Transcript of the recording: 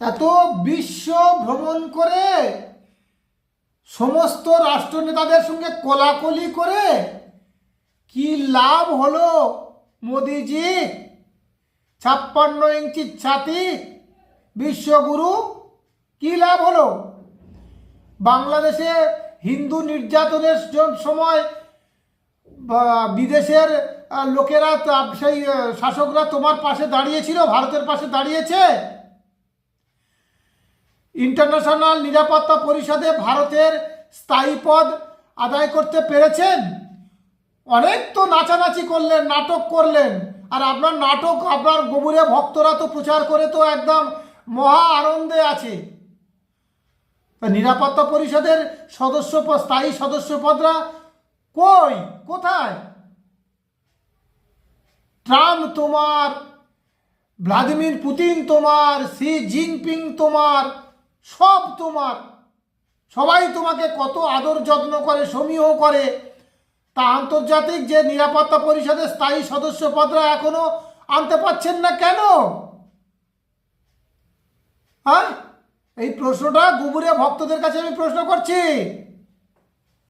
এত বিশ্ব ভ্রমণ করে সমস্ত রাষ্ট্রনেতাদের সঙ্গে কোলাকলি করে কি লাভ হলো মোদিজি? ছাপ্পান্ন ইঞ্চি ছাতি বিশ্বগুরু, কি লাভ হলো? বাংলাদেশে হিন্দু নির্যাতনের সময় বিদেশের লোকেরা সেই শাসকরা তোমার পাশে দাঁড়িয়েছিল, ভারতের পাশে দাঁড়িয়েছে? ইন্টারন্যাশনাল নিরাপত্তা পরিষদে ভারতের স্থায়ী পদ আদায় করতে পেরেছেন অনেক তো নাচানাচি করলেন নাটক করলেন আর আপনার নাটক, আপনার গোবরে ভক্তরা তো প্রচার করে তো একদম মহা আনন্দে আছে। নিরাপত্তা পরিষদের সদস্য স্থায়ী সদস্য পদরা কই? কোথায়? ট্রাম্প তোমার ভ্লাদিমির পুতিন তোমার সি জিনপিং তোমার সব তোমার, সবাই তোমাকে কত আদর যত্ন করে, সমীহ করে। তা আন্তর্জাতিক যে নিরাপত্তা পরিষদের স্থায়ী সদস্য পদরা এখনও আনতে পারছেন না কেন? হ্যাঁ এই প্রশ্নটা গুবুরে ভক্তদের কাছে আমি প্রশ্ন করছি।